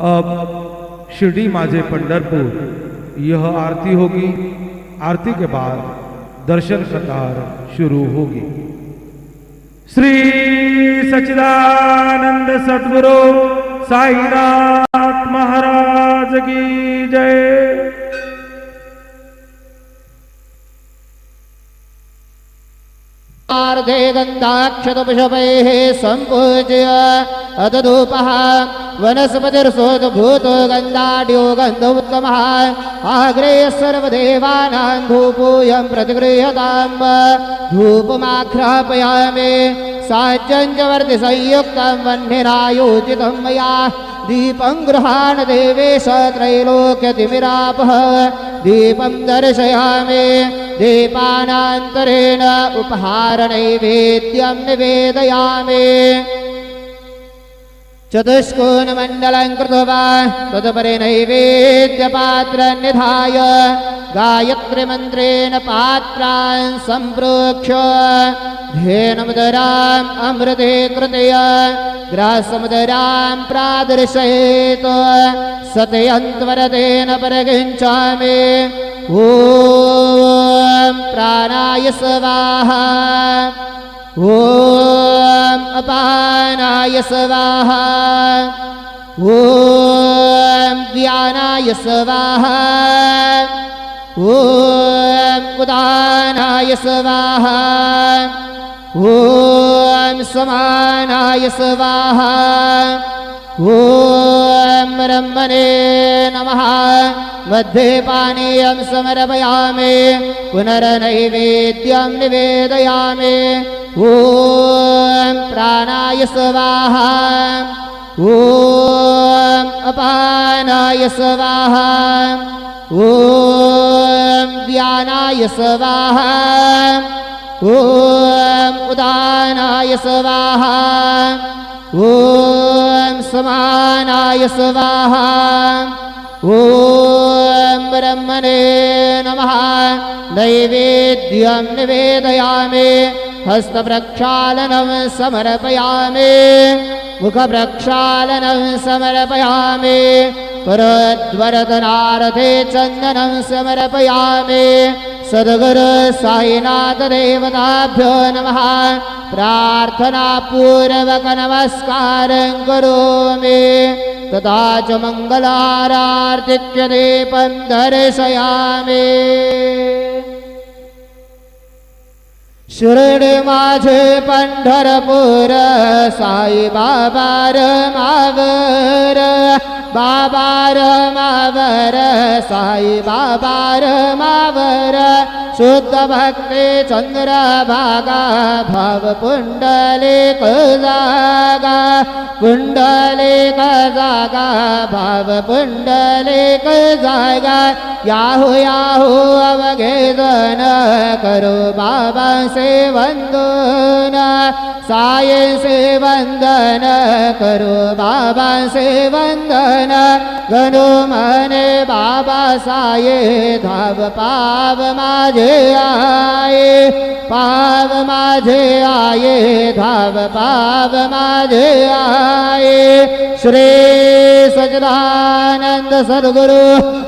अब शिरडी माझे पंडरपुर यह आरती होगी। आरती के बाद दर्शन कतार शुरू होगी। श्री सचिदानंद सदगुरु साईनाथ महाराज की जय। आर्धे गन्धाक्षतपुषपैः सम्पूज्य अतधूपः वनस्पतिर्सोद्भूतो गन्धाढ्यो गन्ध उत्तमः आग्रे सर्वदेवानां धूपोऽयं प्रतिगृह्यताम् धूपमाघ्रापयामि साज्यं च वर्धिसंयुक्तं वह्निरायोजितं मया दीपं गृहाण देवेश त्रैलोक्यतिमिरापः दीपं दर्शयामि दीपानान्तरेण उपहारनैवेद्यं निवेदयामि चतुष्कोणमण्डलं कृत्वा तदुपरि नैवेद्यपात्रं निधाय गायत्रीमन्त्रेण पात्रान् सम्प्रोक्ष्य धेनुमुदराम् अमृते कृतय ग्रासमुदरां प्रादर्शयेत् सतयन्त्वरतेन परगिञ्चामि ॐ प्राणाय स्वाहा ॐ अपानाय स्वाहा ॐ व्यानाय स्वाहा ॐ उदानाय स्वाहा ॐ समानाय स्वाहा ॐ ब्रह्मणे नमः। मध्ये पानीयं समर्पयामि। पुनर्नैवेद्यं निवेदयामि। ॐ प्राणाय स्वाहा। ॐ अपानाय स्वाहा। ॐ व्यानाय स्वाहा। ॐ उदानाय स्वाहा। ॐ समानाय स्वाहा। ॐ ब्रह्मणे नमः। नैवेद्यं निवेदयामि। हस्तप्रक्षालनं समर्पयामि। मुखप्रक्षालनं समर्पयामि। करद्वरदनारथे चन्दनं समर्पयामि सद्गुरु साईनाथ देवताभ्यो नमः। प्रार्थनापूर्वकनमस्कारं करोमि। तथा च मङ्गलारार्तिक्यदीपं दर्शयामि। शिर्डे माझे पंढरपूर साईबाबार मागर बाबा मावर साई बाबा मावर शुद्ध भक्ती चंद्र भागा भाव पुंडलिक जागा पुंडलिक जागा भाव पुंडलिक जागा याहू याहू अवघे जन करो बाबा से वंदन साय से वंदन करो बाबा से वंदन गणो मने बाबा साये धाव पाव माझे आए पाव माझे आए, धाव पाव माझे आए। श्री सजदानंद सदगुरु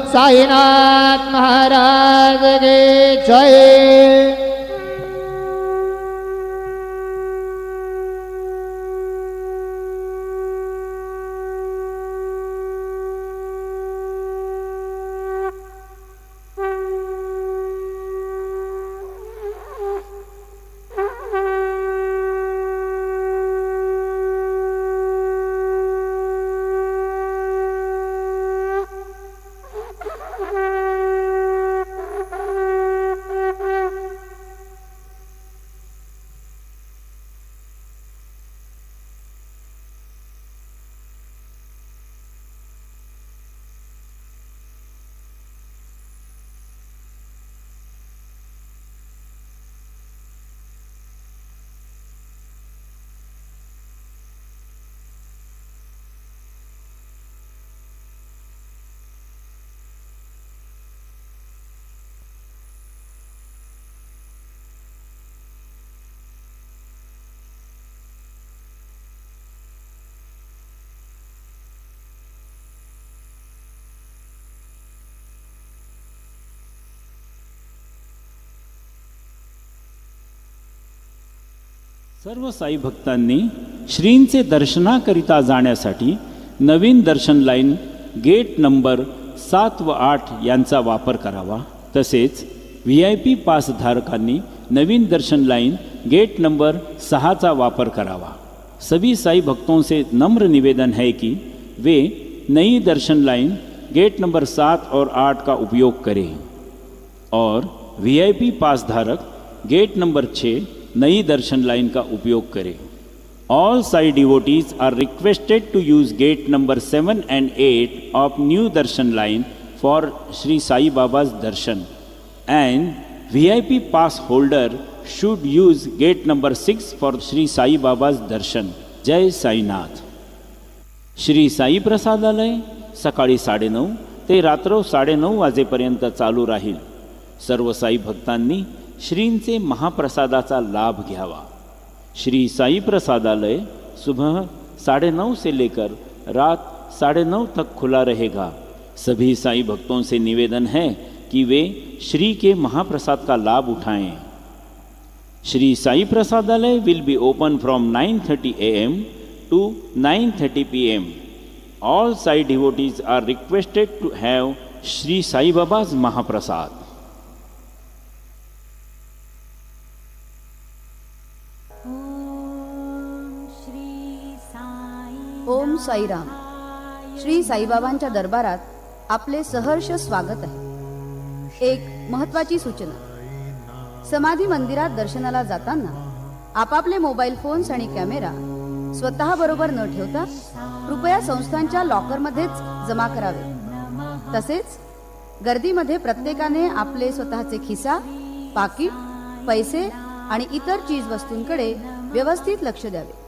साईनाथ महाराज के जय। सर्व साई भक्तांनी श्रींचे दर्शनाकरिता जाण्यासाठी नवीन दर्शन लाईन, गेट नंबर सात व आठ यांचा वापर करावा. तसेच व्ही आय पी पासधारकांनी नवीन दर्शन लाइन गेट नंबर सहाचा वापर करावा. सभी साई भक्तों से नम्र निवेदन है कि वे नई दर्शन लाइन गेट नंबर सात और आठ का उपयोग करें. और वीआईपी पास धारक गेट नंबर छः नई दर्शन लाइन का उपयोग करें। All Sai devotees are requested to use gate number seven and eight of new darshan line for Shri Sai Baba's darshan and V I P pass holder should use gate number 6 for Sri Sai Baba's darshan. जय साईनाथ श्री साई प्रसादालय सकाळी साडेनऊ ते रात्र साडेनऊ वाजेपर्यंत चालू राहील. सर्व साई भक्तांनी श्रींचे महाप्रसादाचा लाभ घ्यावा श्री साई प्रसादालय, सुबह साढ़े नौ से लेकर रात साढ़े नौ तक खुला रहेगा सभी साई भक्तों से निवेदन है कि वे श्री के महाप्रसाद का लाभ उठाएँ Shri Sai Prasadalaya will be open from 9:30 a.m. to 9:30 p.m. All Sai devotees are requested to have Sri Sai Baba's Mahaprasad. Sairam. Shri साईबाबांच्या दरबारात आपले सहर्ष स्वागत आहे. एक महत्वाची सूचना. समाधी मंदिरात दर्शनाला जाताना आपापले मोबाईल फोन्स आणि कॅमेरा स्वतः बरोबर न ठेवता कृपया संस्थांच्या लॉकरमध्येच जमा करावे. तसेच गर्दीमध्ये प्रत्येकाने आपले स्वतःचे खिसा पाकिट पैसे आणि इतर चीज वस्तूंकडे व्यवस्थित लक्ष द्यावे.